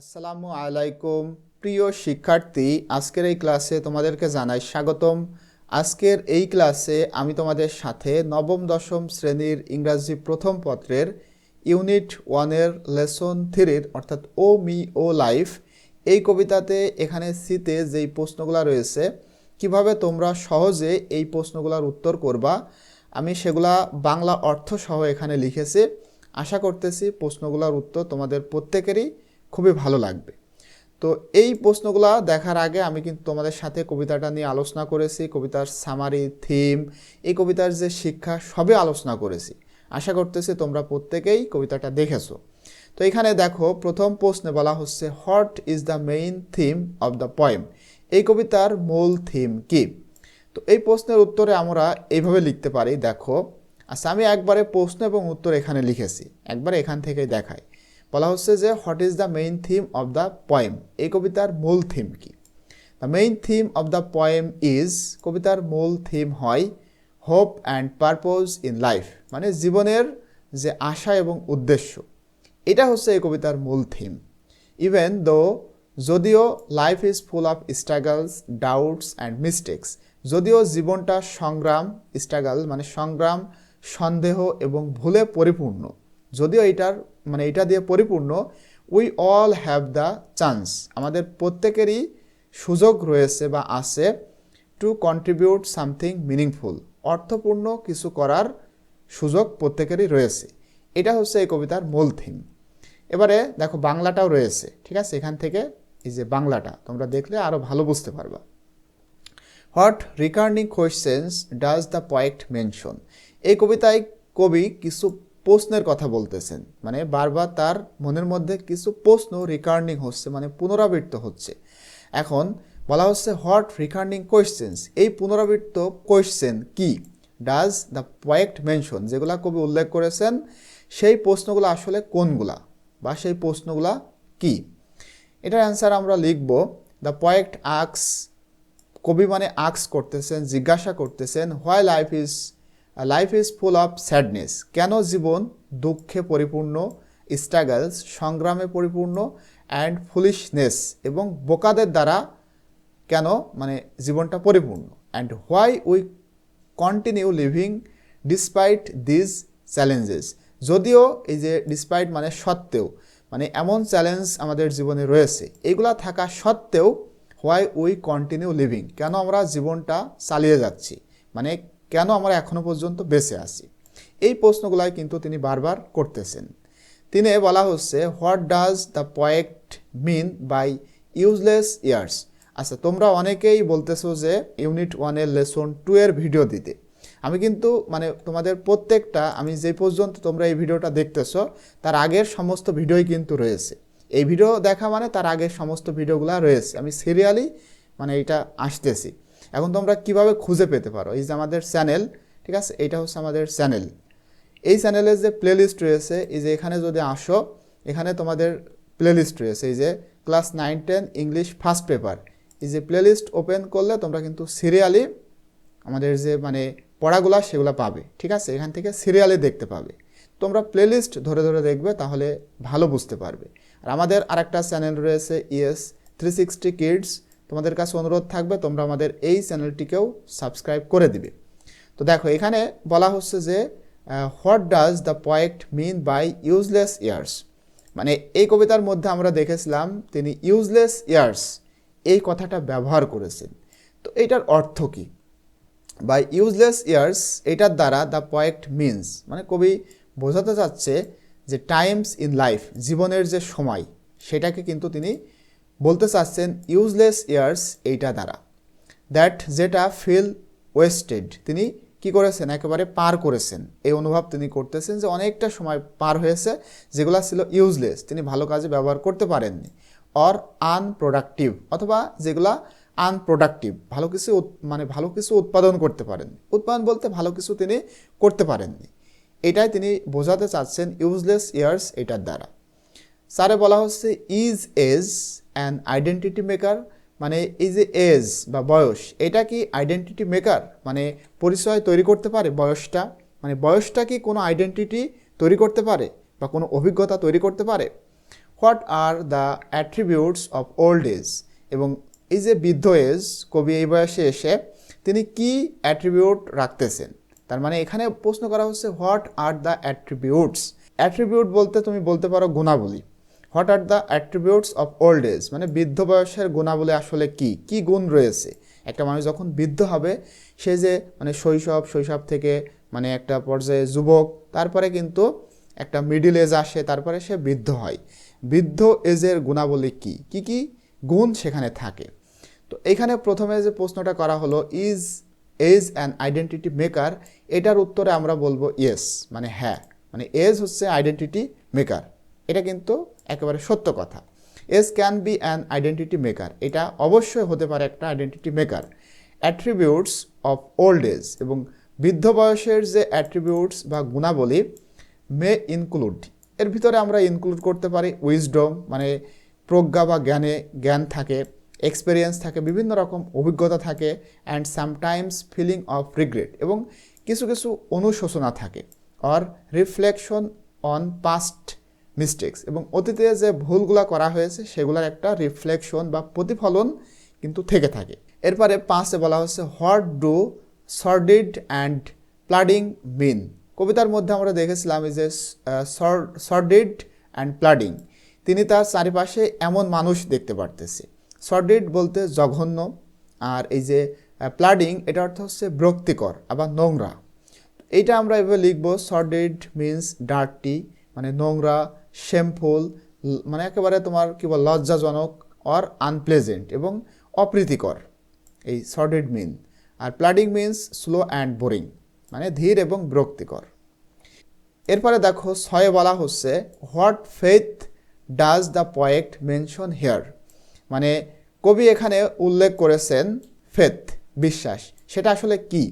আসসালামু আলাইকুম। প্রিয় শিক্ষার্থী, আজকের এই ক্লাসে তোমাদেরকে জানাই স্বাগতম। আজকের এই ক্লাসে আমি তোমাদের সাথে নবম, দশম শ্রেণির ইংরাজি প্রথম পত্রের ইউনিট ওয়ানের লেসন থ্রির অর্থাৎ ও, মি, ও লাইফ এই কবিতাতে এখানে সিতে যেই প্রশ্নগুলো রয়েছে, কীভাবে তোমরা সহজে এই প্রশ্নগুলোর উত্তর করবা, আমি সেগুলা বাংলা অর্থ সহ এখানে লিখেছি। আশা করতেছি প্রশ্নগুলোর উত্তর তোমাদের প্রত্যেকেরই খুবই ভালো লাগবে। তো এই প্রশ্নগুলো দেখার আগে আমি কিন্তু তোমাদের সাথে কবিতাটা নিয়ে আলোচনা করেছি, কবিতার সামারি থিম এই কবিতার যে শিক্ষা, সবই আলোচনা করেছি। আশা করতেছি তোমরা প্রত্যেকেই কবিতাটা দেখেছ। তো এখানে দেখো, প্রথম প্রশ্নে বলা হচ্ছে what is the main theme of the poem এই কবিতার মূল থিম কি? তো এই প্রশ্নের উত্তরে আমরা এইভাবে লিখতে পারি, দেখো আচ্ছা আমি একবারে প্রশ্ন এবং উত্তর এখানে লিখেছি। একবারে এখান থেকেই দেখাই। বলা হচ্ছে যে what is the main theme of the poem এই কবিতার মূল থিম কি? The main theme of the poem is কবিতার মূল থিম হয় hope and purpose in life মানে জীবনের যে আশা এবং উদ্দেশ্য। এটা হচ্ছে এই কবিতার মূল থিম ইভেন দো যদিও life is full of struggles doubts and mistakes যদিও জীবনটা সংগ্রাম স্ট্রাগল মানে সংগ্রাম, সন্দেহ এবং ভুলে পরিপূর্ণ, যদিও এটার মানে এটা দিয়ে পরিপূর্ণ we all have the chance আমাদের প্রত্যেকেরই সুযোগ রয়েছে বা আছে টু কন্ট্রিবিউট সামথিং মিনিংফুল অর্থপূর্ণ কিছু করার সুযোগ প্রত্যেকেরই রয়েছে। এটা হচ্ছে এই কবিতার মূল থিম এবারে দেখো বাংলাটাও রয়েছে, ঠিক আছে? এখান থেকে এই যে বাংলাটা, তোমরা দেখলে আরও ভালো বুঝতে পারবা। What recurring questions does the poet mention এই কবিতায় কবি কিছু প্রশ্নের কথা বলতেছেন। মানে বারবার তার মনের মধ্যে কিছু প্রশ্ন রিকার্নিং হচ্ছে মানে পুনরাবৃত্ত হচ্ছে। এখন বলা হচ্ছে হোয়াট রিকার্নিং কোয়েশ্চেন্স এই পুনরাবৃত্ত কোয়েশ্চেন কি? ডাজ দ্য পয়েক্ট মেনশন যেগুলা কবি উল্লেখ করেছেন, সেই প্রশ্নগুলো আসলে কোনগুলা বা সেই প্রশ্নগুলা কি? এটার অ্যান্সার আমরা লিখব দ্য পয়েক্ট আক্স কবি মানে আক্স করতেছেন, জিজ্ঞাসা করতেছেন why life is life is full of sadness কেন জীবন দুঃখে পরিপূর্ণ স্ট্রাগলস সংগ্রামে পরিপূর্ণ অ্যান্ড ফুলিশনেস এবং বোকাদের দ্বারা কেন মানে জীবনটা পরিপূর্ণ? And why we continue living despite these challenges যদিও এই যে ডিসপাইট মানে সত্ত্বেও মানে এমন চ্যালেঞ্জ আমাদের জীবনে রয়েছে, এগুলা থাকা সত্ত্বেও হোয়াই উই কন্টিনিউ লিভিং কেন আমরা জীবনটা চালিয়ে যাচ্ছি? মানে কেন আমরা এখনও পর্যন্ত বেঁচে আছি? এই প্রশ্নগুলাই কিন্তু তিনি বারবার করতেছেন। তিনি বলা হচ্ছে, what does the poet mean by useless years? আচ্ছা তোমরা অনেকেই বলতেছো যে ইউনিট ওয়ানের লেসন টু এর ভিডিও দিতে। আমি কিন্তু মানে তোমাদের প্রত্যেকটা, আমি যে পর্যন্ত তোমরা এই ভিডিওটা দেখতেছো, তার আগের সমস্ত ভিডিওই কিন্তু রয়েছে। এই ভিডিও দেখা মানে তার আগের সমস্ত ভিডিওগুলো রয়েছে। আমি সিরিয়ালি মানে এটা আসতেছি। এখন তোমরা কীভাবে খুঁজে পেতে পারো? এই যে আমাদের চ্যানেল, ঠিক আছে? এইটা হচ্ছে আমাদের চ্যানেল। এই চ্যানেলের যে প্লেলিস্ট রয়েছে, এই যে এখানে যদি আসো, এখানে তোমাদের প্লেলিস্ট রয়েছে। এই যে class nine ten English first paper এই যে প্লেলিস্ট ওপেন করলে তোমরা কিন্তু সিরিয়ালি আমাদের যে মানে পড়াগুলা সেগুলো পাবে, ঠিক আছে? এখান থেকে সিরিয়ালি দেখতে পাবে। তোমরা প্লেলিস্ট ধরে ধরে দেখবে, তাহলে ভালো বুঝতে পারবে। আর আমাদের আরেকটা চ্যানেল রয়েছে ইএস থ্রি সিক্সটি কিডস তোমাদের কাছে অনুরোধ থাকবে, তোমরা আমাদের এই চ্যানেলটিকেও সাবস্ক্রাইব করে দিবে। তো দেখো, এখানে বলা হচ্ছে যে what does the poet mean by useless years? মানে এই কবিতার মধ্যে আমরা দেখেছিলাম, তিনি ইউজলেস ইয়ার্স, এই কথাটা ব্যবহার করেছেন। তো এটার অর্থ কী? বাই ইউজলেস ইয়ার্স, এটার দ্বারা দ্য পয়েক্ট মিনস মানে কবি বোঝাতে চাচ্ছে যে টাইমস ইন লাইফ, জীবনের যে সময়, সেটাকে কিন্তু তিনি বলতে চাচ্ছেন ইউজলেস ইয়ার্স এইটা দ্বারা। দ্যাট যেটা ফিল ওয়েস্টেড তিনি কি করেছেন? একেবারে পার করেছেন। এই অনুভব তিনি করতেছেন যে অনেকটা সময় পার হয়েছে, যেগুলো ছিল ইউজলেস তিনি ভালো কাজে ব্যবহার করতে পারেননি। অর আনপ্রোডাক্টিভ অথবা যেগুলা আনপ্রোডাক্টিভ ভালো কিছু মানে ভালো কিছু উৎপাদন করতে পারেননি। উৎপাদন বলতে ভালো কিছু তিনি করতে পারেননি। এটাই তিনি বোঝাতে চাচ্ছেন ইউজলেস ইয়ার্স এটার দ্বারা। স্যারে বলা হচ্ছে is age an identity maker মানে এই যে এজ বা বয়স, এটা কি আইডেন্টিটি মেকার মানে পরিচয় তৈরি করতে পারে বয়সটা? মানে বয়সটা কি কোনো আইডেন্টিটি তৈরি করতে পারে বা কোনো অভিজ্ঞতা তৈরি করতে পারে? What are the attributes of old age এবং এই যে বৃদ্ধ এজ কবি এই বয়সে এসে তিনি কি অ্যাট্রিবিউট রাখতেছেন? তার মানে এখানে প্রশ্ন করা হচ্ছে what are the attributes attribute বলতে তুমি বলতে পারো গুণাবলী। What are the attributes of old age মানে বৃদ্ধ বয়সের গুণাবলী আসলে কি? কি গুণ রয়েছে? একটা মানুষ যখন বৃদ্ধ হবে, সে যে মানে শৈশব শৈশব থেকে মানে একটা পর্যায়ে যুবক, তারপরে কিন্তু একটা মিডিল এজ আসে, তারপরে সে বৃদ্ধ হয়। বৃদ্ধ এজের গুণাবলী কি? কি কি গুণ সেখানে থাকে? তো এখানে প্রথমে যে প্রশ্নটা করা হলো is age an identity maker এটার উত্তরে আমরা বলব ইয়েস মানে হ্যাঁ। মানে এজ হচ্ছে আইডেন্টিটি মেকার এটা কিন্তু একেবারে সত্য কথা। As can be an identity maker এটা অবশ্যই হতে পারে একটা identity maker attributes of old age এবং বৃদ্ধ বয়সের যে অ্যাট্রিবিউটস বা গুণাবলী মে ইনক্লুড এর ভিতরে আমরা ইনক্লুড করতে পারি উইজডম মানে প্রজ্ঞা বা জ্ঞানে জ্ঞান থাকে এক্সপেরিয়েন্স থাকে, বিভিন্ন রকম অভিজ্ঞতা থাকে and sometimes feeling of regret এবং কিছু কিছু অনুশোচনা থাকে। Or reflection on past mistakes এবং অতীতে যে ভুলগুলো করা হয়েছে, সেগুলোর একটা রিফ্লেকশন বা প্রতিফলন কিন্তু থেকে থাকে। এরপরে পাঁচে বলা হচ্ছে what do sordid and plodding mean কবিতার মধ্যে আমরা দেখেছিলাম এই যে সর্ডিড অ্যান্ড প্লাডিং তিনি তার চারিপাশে এমন মানুষ দেখতে পারতেছে। সর্ডিড বলতে জঘন্য, আর এই যে প্লাডিং এটা অর্থ হচ্ছে বিরক্তিকর, আবার নোংরা। এইটা আমরা এভাবে লিখব সর্ডিড মিন্স ডার্টি মানে নোংরা শ্যামফুল মানে একেবারে তোমার কী বল, লজ্জাজনক অর আনপ্লেজেন্ট এবং অপ্রীতিকর। এই sordid mean R plodding means slow and boring মানে ধীর এবং বিরক্তিকর। এরপরে দেখো, ছয়ে বলা হচ্ছে what faith does the poet mention here মানে কবি এখানে উল্লেখ করেছেন ফেথ বিশ্বাস, সেটা আসলে কি?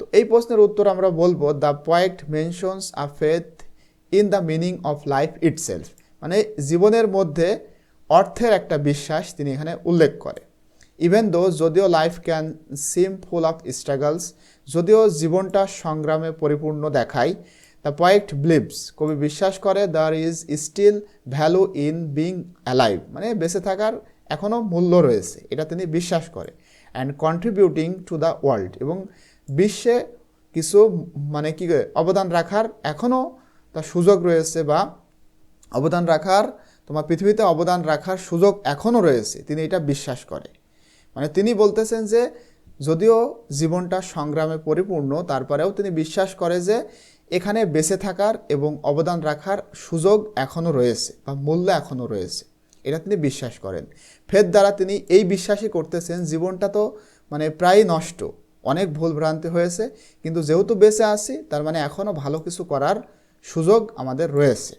তো এই প্রশ্নের উত্তর আমরা বলব the poet mentions a faith in the meaning of life itself মানে জীবনের মধ্যে অর্থের একটা বিশ্বাস তিনি এখানে উল্লেখ করে। ইভেন দো যদিও life can seem full of struggles যদিও জীবনটা সংগ্রামে পরিপূর্ণ দেখায় দ্য পয়েক্ট ব্লিভস কবি বিশ্বাস করে there is still value in being alive মানে বেঁচে থাকার এখনও মূল্য রয়েছে, এটা তিনি বিশ্বাস করে। And contributing to the world এবং বিশ্বে কিছু মানে কি, অবদান রাখার এখনও তার সুযোগ রয়েছে বা অবদান রাখার, তোমার পৃথিবীতে অবদান রাখার সুযোগ এখনও রয়েছে, তিনি এটা বিশ্বাস করে। মানে তিনি বলতেছেন যে, যদিও জীবনটা সংগ্রামে পরিপূর্ণ, তারপরেও তিনি বিশ্বাস করে যে, এখানে বেঁচে থাকার এবং অবদান রাখার সুযোগ এখনও রয়েছে বা মূল্য এখনও রয়েছে। এটা তিনি বিশ্বাস করেন। ফের দ্বারা তিনি এই বিশ্বাসই করতেছেন, জীবনটা তো মানে প্রায় নষ্ট, অনেক ভুল ভ্রান্তি হয়েছে, কিন্তু যেহেতু বেঁচে আছি, তার মানে এখনও ভালো কিছু করার সুযোগ আমাদের রয়েছে।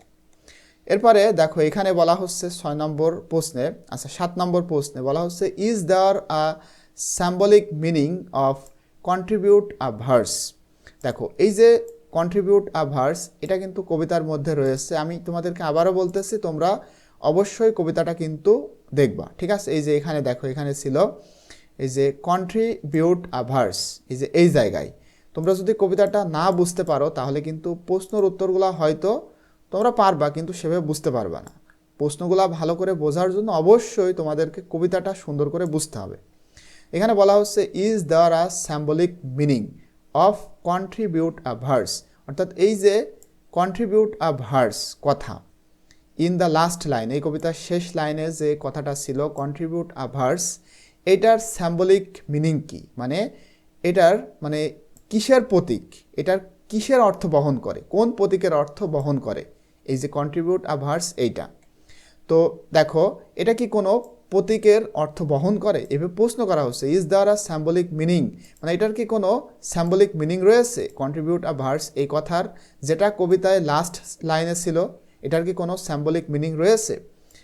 এরপরে দেখো, এখানে বলা হচ্ছে ছয় নম্বর প্রশ্নে আচ্ছা সাত নম্বর প্রশ্নে বলা হচ্ছে is there a symbolic meaning of contribute a verse দেখো, এই যে কন্ট্রিবিউট আ ভার্স এটা কিন্তু কবিতার মধ্যে রয়েছে। আমি তোমাদেরকে আবারও বলতেছি, তোমরা অবশ্যই কবিতাটা কিন্তু দেখবা। ঠিক আছে? এই যে এখানে দেখো, এখানে ছিল, এই যে কন্ট্রিবিউট আ ভার্স এই যে এই জায়গায়। তোমরা যদি কবিতাটা না বুঝতে পারো, তাহলে কিন্তু প্রশ্নর উত্তরগুলো হয়তো তোমরা পারবা, কিন্তু সেভাবে বুঝতে পারবা না। প্রশ্নগুলো ভালো করে বোঝার জন্য অবশ্যই তোমাদেরকে কবিতাটা সুন্দর করে বুঝতে হবে। এখানে বলা হচ্ছে is there a symbolic meaning of contribute a verse অর্থাৎ এই যে কন্ট্রিবিউট আ ভার্স কথা ইন দ্য লাস্ট লাইন এই কবিতার শেষ লাইনে যে কথাটা ছিল কন্ট্রিবিউট আ ভার্স এটার স্যাম্বলিক মিনিং কি? মানে এটার মানে কিসের প্রতীক? এটার কিসের অর্থ বহন করে? কোন প্রতীকের অর্থ বহন করে? এই যে কন্ট্রিবিউট আ ভার্স এইটা। তো দেখো, এটা কি কোনো প্রতীকের অর্থ বহন করে? এভাবে প্রশ্ন করা হচ্ছে is there a symbolic meaning মানে এটার কি কোনো স্যাম্বলিক মিনিং রয়েছে? কন্ট্রিবিউট আ ভার্স এই কথার যেটা কবিতায় লাস্ট লাইনে ছিল, এটার কি কোনো স্যাম্বলিক মিনিং রয়েছে?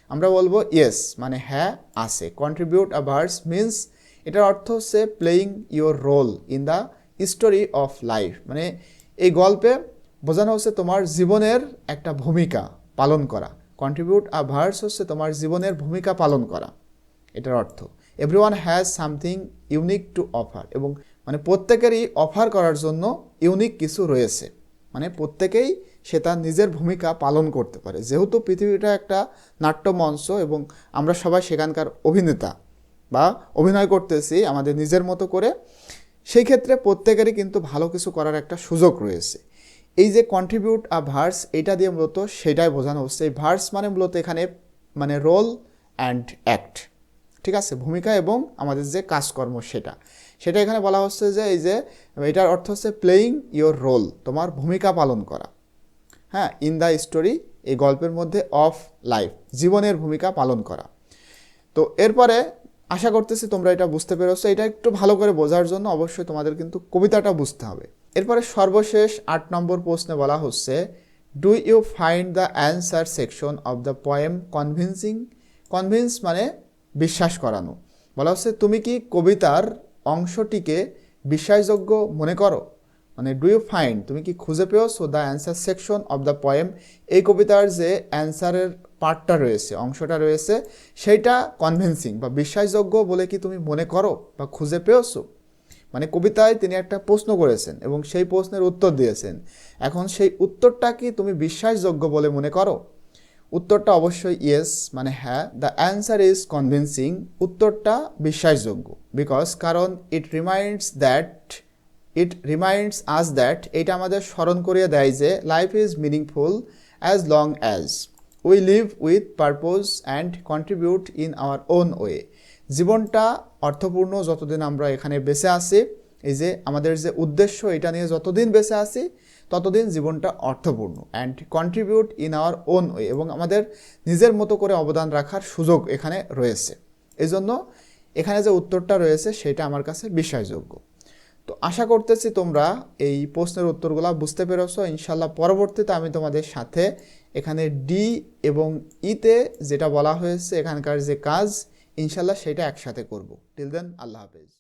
আমরা বলব ইয়েস মানে হ্যাঁ আছে। কন্ট্রিবিউট আ ভার্স মিন্স এটার অর্থ হচ্ছে playing your role in the story of life মানে এই গল্পে বোঝানো হচ্ছে তোমার জীবনের একটা ভূমিকা পালন করা। কন্ট্রিবিউট আ ভার্স হচ্ছে তোমার জীবনের ভূমিকা পালন করা। এটার অর্থ every one has something unique to offer এবং মানে প্রত্যেকেরই অফার করার জন্য ইউনিক কিছু রয়েছে। মানে প্রত্যেকেই সে তার নিজের ভূমিকা পালন করতে পারে। যেহেতু পৃথিবীটা একটা নাট্যমঞ্চ এবং আমরা সবাই সেখানকার অভিনেতা বা অভিনয় করতেছি আমাদের নিজের মতো করে সেই ক্ষেত্রে প্রত্যেকেরই কিন্তু ভালো কিছু করার একটা সুযোগ রয়েছে। এই যে কন্ট্রিবিউট আ ভার্স এটা দিয়ে মূলত সেটাই বোঝানো হচ্ছে। এই ভার্স মানে মূলত এখানে মানে রোল অ্যান্ড অ্যাক্ট ঠিক আছে? ভূমিকা এবং আমাদের যে কাজকর্ম সেটা। সেটা এখানে বলা হচ্ছে যে এই যে, এটার অর্থ হচ্ছে প্লেয়িং ইওর রোল তোমার ভূমিকা পালন করা। হ্যাঁ ইন দ্য স্টোরি এই গল্পের মধ্যে অফ লাইফ জীবনের ভূমিকা পালন করা। তো এরপরে আশা করতেছি তোমরা এটা বুঝতে পেরেছ। এটা একটু ভালো করে বোঝার জন্য অবশ্যই তোমাদের কিন্তু কবিতাটা বুঝতে হবে। এরপরে সর্বশেষ আট নম্বর প্রশ্নে বলা হচ্ছে do you find the answer section of the poem convincing convince মানে বিশ্বাস করানো। বলা হচ্ছে, তুমি কি কবিতার অংশটিকে বিশ্বাসযোগ্য মনে করো? মানে ডু ইউ ফাইন্ড তুমি কি খুঁজে পেয়েছ the answer section of the poem এই কবিতার যে অ্যান্সারের পার্টটা রয়েছে, অংশটা রয়েছে, সেইটা কনভিন্সিং বা বিশ্বাসযোগ্য বলে কি তুমি মনে করো বা খুঁজে পেয়েছ? মানে কবিতায় তিনি একটা প্রশ্ন করেছেন এবং সেই প্রশ্নের উত্তর দিয়েছেন। এখন সেই উত্তরটা কি তুমি বিশ্বাসযোগ্য বলে মনে করো? উত্তরটা অবশ্যই ইয়েস মানে হ্যাঁ দ্য অ্যান্সার ইজ কনভিন্সিং উত্তরটা বিশ্বাসযোগ্য। বিকজ কারণ it reminds that it reminds us that এটা আমাদের স্মরণ করিয়ে দেয় যে life is meaningful as long as we live with purpose and contribute in our own way জীবনটা অর্থপূর্ণ যতদিন আমরা এখানে বেঁচে আছি, এই যে আমাদের যে উদ্দেশ্য এটা নিয়ে যতদিন বেঁচে আছি, ততদিন জীবনটা অর্থপূর্ণ and contribute in our own way এবং আমাদের নিজের মতো করে অবদান রাখার সুযোগ এখানে রয়েছে। এই জন্য এখানে যে উত্তরটা রয়েছে সেটা আমার কাছে বিশ্বাসযোগ্য। তো আশা করতেছি তোমরা এই প্রশ্নের উত্তরগুলো বুঝতে পেরেছ। ইনশাল্লাহ পরবর্তীতে আমি তোমাদের সাথে এখানে ডি এবং ইতে যেটা বলা হয়েছে, এখানকার যে কাজ ইনশাল্লাহ সেটা একসাথে করব। টিল দেন আল্লাহ হাফেজ।